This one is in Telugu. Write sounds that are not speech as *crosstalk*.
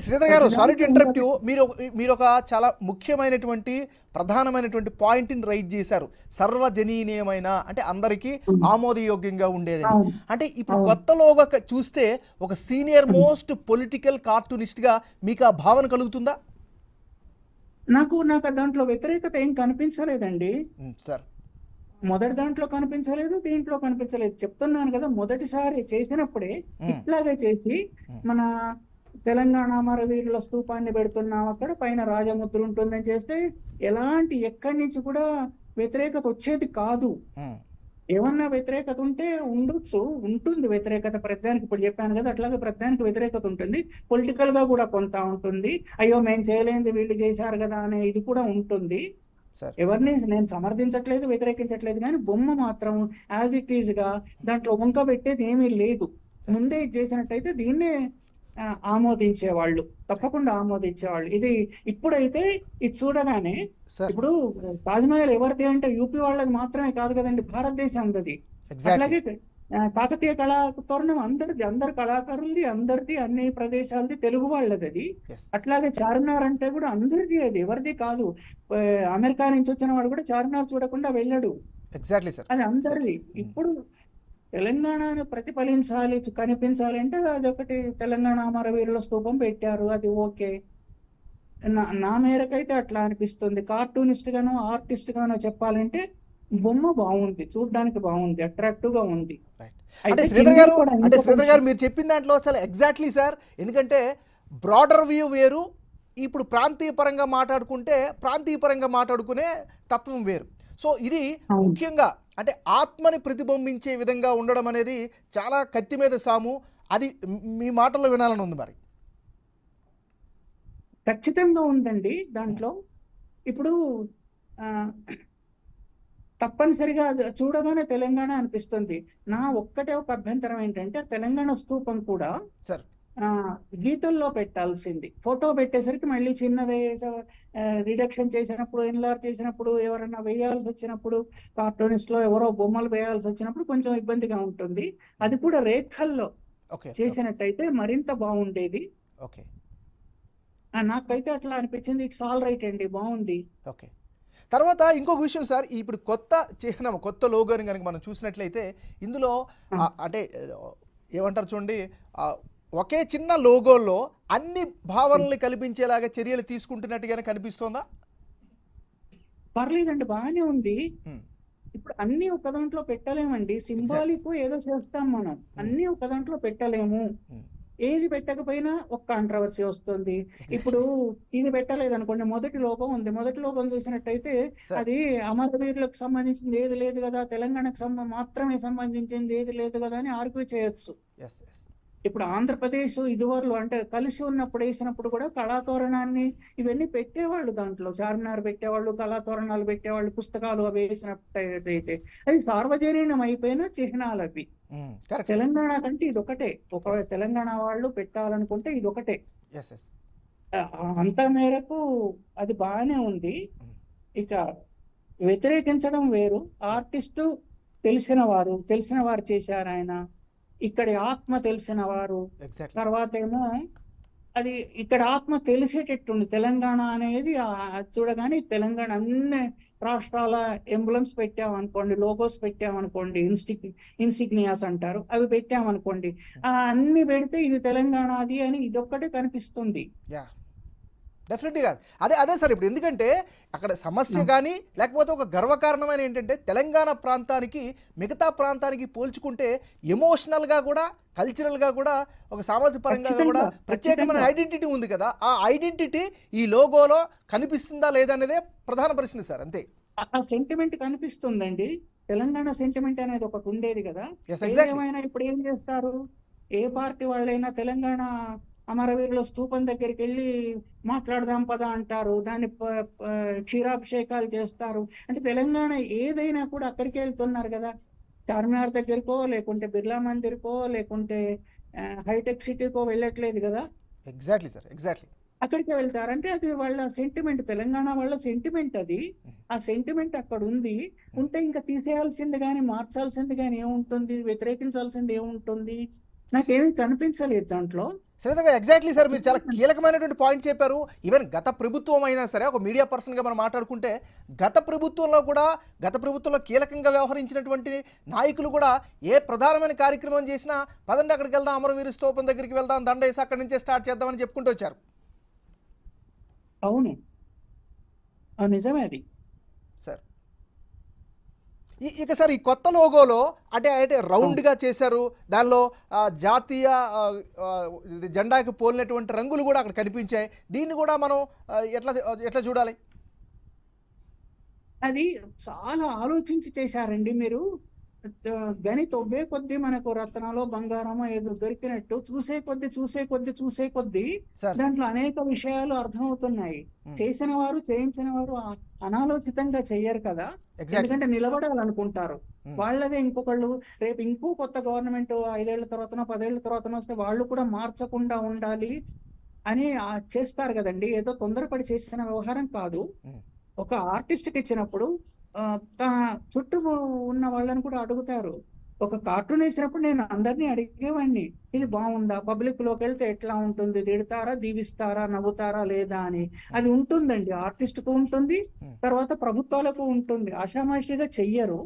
శ్రీధర్ గారు సారీ టు ఇంటరప్ట్ యూ మీరు మీరు ఒక చాలా ముఖ్యమైనటువంటి ప్రధానమైనటువంటి పాయింట్ని రైజ్ చేశారు. సర్వజనీయమైన అంటే అందరికీ ఆమోదయోగ్యంగా ఉండేది. అంటే ఇప్పుడు కొత్తలోగా చూస్తే ఒక సీనియర్ మోస్ట్ పొలిటికల్ కార్టూనిస్ట్గా మీకు ఆ భావన కలుగుతుందా? నాకు నాకు దాంట్లో వ్యతిరేకత ఏం కనిపించలేదండి. సార్ మొదటి దాంట్లో కనిపించలేదు దీంట్లో కనిపించలేదు. చెప్తున్నాను కదా మొదటిసారి చేసినప్పుడే ఇట్లాగే చేసి. మన తెలంగాణ అమరవీరుల స్తూపాన్ని పెడుతున్నాం అక్కడ. పైన రాజముద్ర ఉంటుందని చేస్తే ఎలాంటి ఎక్కడి నుంచి కూడా వ్యతిరేకత వచ్చేది కాదు. ఏమన్నా వ్యతిరేకత ఉంటే ఉండొచ్చు. ఉంటుంది వ్యతిరేకత. ప్రతిదానికి ఇప్పుడు చెప్పాను కదా అట్లాగే ప్రతిదానికి వ్యతిరేకత ఉంటుంది. పొలిటికల్గా కూడా కొంత ఉంటుంది. అయ్యో మేము చేయలేనిది వీళ్ళు చేశారు కదా అనే ఇది కూడా ఉంటుంది. ఎవరిని నేను సమర్థించట్లేదు వ్యతిరేకించట్లేదు కానీ బొమ్మ మాత్రం యాజ్ ఇట్ ఈజ్గా దాంట్లో వంక పెట్టేది ఏమీ లేదు. ముందే ఇది చేసినట్టయితే దీన్నే ఆమోదించేవాళ్ళు. తప్పకుండా ఆమోదించేవాళ్ళు. ఇది ఇప్పుడైతే ఇది చూడగానే ఇప్పుడు తాజ్మహల్ ఎవరిది అంటే యూపీ వాళ్ళది మాత్రమే కాదు కదండి భారతదేశం అందది అట్లాగే కాకతీయ కళా తోరణం అందరిది అందరి కళాకారులది అందరిది అన్ని ప్రదేశాలది తెలుగు వాళ్ళది అది అట్లాగే చార్మినార్ అంటే కూడా అందరిది అది ఎవరిది కాదు. అమెరికా నుంచి వచ్చిన వాడు కూడా చార్మినార్ చూడకుండా వెళ్ళడు. ఎగ్జాక్ట్లీ సార్ అది అందరిది. Hmm. ఇప్పుడు తెలంగాణను ప్రతిఫలించాలి కనిపించాలి అంటే అదొకటి తెలంగాణ అమరవీరుల స్తూపం పెట్టారు అది ఓకే. నా నా మేరకైతే అట్లా అనిపిస్తుంది. కార్టూనిస్ట్ గానో ఆర్టిస్ట్ గానో చెప్పాలంటే బొమ్మ బాగుంది చూడడానికి బాగుంది అట్రాక్టివ్గా ఉంది అంటే శ్రీధర్ గారు అంటే శ్రీధర్ గారు మీరు చెప్పిన దాంట్లో చాలా ఎగ్జాక్ట్లీ సార్ ఎందుకంటే బ్రాడర్ వ్యూ వేరు ఇప్పుడు ప్రాంతీయ పరంగా మాట్లాడుకుంటే ప్రాంతీయ పరంగా మాట్లాడుకునే తత్వం వేరు. సో ఇది. ముఖ్యంగా అంటే ఆత్మని ప్రతిబింబించే విధంగా ఉండడం అనేది చాలా కత్తి మీద సాము. అది మీ మాటల్లో వినాలని ఉంది మరి. ఖచ్చితంగా ఉందండి. దాంట్లో ఇప్పుడు ఆ తప్పనిసరిగా చూడగానే తెలంగాణ అనిపిస్తుంది. నా ఒక్కటే ఒక అభ్యంతరం ఏంటంటే తెలంగాణ స్తూపం కూడా సార్. గీతల్లో పెట్టాల్సింది. ఫోటో పెట్టేసరికి మళ్ళీ చిన్నది రిడక్షన్ చేసినప్పుడు ఎన్లార్ చేసినప్పుడు ఎవరైనా వేయాల్సి వచ్చినప్పుడు కార్టూనిస్ట్లో ఎవరో బొమ్మలు వేయాల్సి వచ్చినప్పుడు కొంచెం ఇబ్బందిగా ఉంటుంది. అది కూడా రేఖల్లో ఓకే చేసినట్టయితే మరింత బాగుండేది. ఓకే. నాకైతే అట్లా అనిపించింది. ఇట్స్ ఆల్ రైట్ అండి బాగుంది. ఓకే. తర్వాత ఇంకొక విషయం సార్ ఇప్పుడు కొత్త చిహ్నం *laughs* కొత్త లోగోని కనుక మనం చూసినట్లయితే ఇందులో అంటే ఏమంటారు చూడండి ఒకే చిన్న లోగోలో అన్ని భావనల్ని కల్పించేలాగా చర్యలు తీసుకుంటున్నట్టుగానే కనిపిస్తోందా? పర్లేదండి బాగానే ఉంది. ఇప్పుడు అన్ని ఒక దాంట్లో పెట్టలేమండి. సింబాలిక్ ఏదో చేస్తాం మనం. అన్ని ఒక దాంట్లో పెట్టలేము. ఏది పెట్టకపోయినా ఒక కాంట్రవర్సీ వస్తుంది. ఇప్పుడు ఇది పెట్టలేదు అనుకోండి మొదటి లోగం ఉంది. మొదటి లోగం చూసినట్టయితే. అది అమరవీరులకు సంబంధించింది ఏది లేదు కదా తెలంగాణకు సంబ మాత్రమే సంబంధించింది ఏది లేదు కదా అని ఆర్గ్యూ చేయొచ్చు. ఇప్పుడు ఆంధ్రప్రదేశ్ ఇదివరలో అంటే కలిసి ఉన్నప్పుడు వేసినప్పుడు కూడా కళాతోరణాన్ని ఇవన్నీ పెట్టేవాళ్ళు దాంట్లో. చార్మినార్ పెట్టేవాళ్ళు కళాతోరణాలు పెట్టేవాళ్ళు పుస్తకాలు అవి వేసినట్టయితే అది సార్వజనీనం అయిపోయిన చిహ్నాలు అవి. తెలంగాణ కంటే ఇది ఒకటే ఒకవేళ తెలంగాణ వాళ్ళు పెట్టాలనుకుంటే ఇది ఒకటే అంత మేరకు అది బాగానే ఉంది. ఇక వ్యతిరేకించడం వేరు. ఆర్టిస్టు తెలిసిన వారు తెలిసిన వారు చేశారు ఆయన. ఇక్కడి ఆత్మ తెలిసిన వారు. తర్వాత ఏమో అది ఇక్కడ ఆత్మ తెలిసేటట్టుంది. తెలంగాణ అనేది చూడగానే తెలంగాణ అన్ని రాష్ట్రాల ఎంబ్లమ్స్ పెట్టామనుకోండి లోగోస్ పెట్టామనుకోండి ఇన్స్టిక్ ఇన్సిగ్నియాస్ అంటారు అవి పెట్టామనుకోండి. అన్ని పెడితే ఇది తెలంగాణది అని ఇదొక్కటే కనిపిస్తుంది. యా డెఫినెట్గా అదే అదే సార్ ఇప్పుడు ఎందుకంటే అక్కడ సమస్య కానీ లేకపోతే ఒక గర్వకారణమైన ఏంటంటే తెలంగాణ ప్రాంతానికి మిగతా ప్రాంతానికి పోల్చుకుంటే ఎమోషనల్గా కూడా కల్చరల్గా కూడా ఒక సామాజిక పరంగా కూడా ప్రత్యేకమైన. ఐడెంటిటీ ఉంది కదా. ఆ ఐడెంటిటీ ఈ లోగోలో కనిపిస్తుందా లేదా అనేదే ప్రధాన ప్రశ్న సార్ అంతే. ఆ- సెంటిమెంట్ కనిపిస్తుందండి. తెలంగాణ సెంటిమెంట్ అనేది ఒకటి ఉండేది కదా. ఏమైనా ఇప్పుడు ఏం చేస్తారు? ఏ పార్టీ వాళ్ళైనా తెలంగాణ అమరవీరుల స్తూపం దగ్గరికి వెళ్ళి మాట్లాడదాం పదా అంటారు. దాన్ని క్షీరాభిషేకాలు చేస్తారు. అంటే తెలంగాణ ఏదైనా కూడా అక్కడికి వెళ్తున్నారు కదా. చార్మినార్ దగ్గరకో లేకుంటే బిర్లా మందిర్కో లేకుంటే హైటెక్ సిటీకో వెళ్ళట్లేదు కదా. Exactly sir exactly. అక్కడికి వెళ్తారంటే అది వాళ్ళ సెంటిమెంట్ తెలంగాణ వాళ్ళ సెంటిమెంట్ అది. ఆ సెంటిమెంట్ అక్కడ ఉంది ఉంటే ఇంకా తీసేయాల్సింది కానీ మార్చాల్సింది కానీ ఏముంటుంది? వ్యతిరేకించాల్సింది ఏముంటుంది? నాకేమీ కనిపించలేదు దాంట్లో. శ్రీధర్ గారు ఎగ్జాక్ట్లీ సార్ మీరు చాలా కీలకమైనటువంటి పాయింట్ చెప్పారు. ఈవెన్ గత ప్రభుత్వం అయినా సరే ఒక మీడియా పర్సన్గా మనం మాట్లాడుకుంటే గత ప్రభుత్వంలో కూడా గత ప్రభుత్వంలో కీలకంగా వ్యవహరించినటువంటి నాయకులు కూడా ఏ ప్రధానమైన కార్యక్రమం చేసినా పదండి అక్కడికి వెళ్దాం అమరవీర స్తూపం దగ్గరికి వెళ్దాం దండ వేసి అక్కడి నుంచే స్టార్ట్ చేద్దామని చెప్పుకుంటూ వచ్చారు. అవును. నిజమే అది. ఇక సార్ ఈ కొత్త లోగోలో అంటే అంటే రౌండ్గా చేశారు. దానిలో జాతీయ జెండాకి పోలినటువంటి రంగులు కూడా అక్కడ కనిపించాయి. దీన్ని కూడా మనం ఎట్లా ఎట్లా చూడాలి? అది చాలా ఆలోచించి చేశారండి మీరు. గని తవ్వే కొద్దీ మనకు రత్నాలు బంగారమో ఏదో దొరికినట్టు చూసే కొద్దీ చూసే కొద్దీ చూసే కొద్దీ దాంట్లో అనేక విషయాలు అర్థమవుతున్నాయి. చేసిన వారు చేయించిన వారు అనాలోచితంగా చెయ్యరు కదా. ఎందుకంటే నిలబడాలనుకుంటారు. వాళ్ళదే ఇంకొకళ్ళు. రేపు ఇంకో కొత్త గవర్నమెంట్ ఐదేళ్ళ తర్వాతనో పదేళ్ళ తర్వాతనో వస్తే వాళ్ళు కూడా మార్చకుండా ఉండాలి అని చేస్తారు కదండి. ఏదో తొందరపడి చేసిన వ్యవహారం కాదు. ఒక ఆర్టిస్ట్కి ఇచ్చినప్పుడు తన చుట్టూ ఉన్న వాళ్ళని కూడా అడుగుతారు. ఒక కార్టూన్ వేసినప్పుడు నేను అందరినీ అడిగేవాడిని ఇది బాగుందా? పబ్లిక్లోకి వెళ్తే ఎట్లా ఉంటుంది? తిడతారా? దీవిస్తారా? నవ్వుతారా? లేదా? అని. అది ఉంటుందండి. ఆర్టిస్ట్కు ఉంటుంది. తర్వాత ప్రభుత్వాలకు ఉంటుంది. ఆషామాషిగా చెయ్యరు.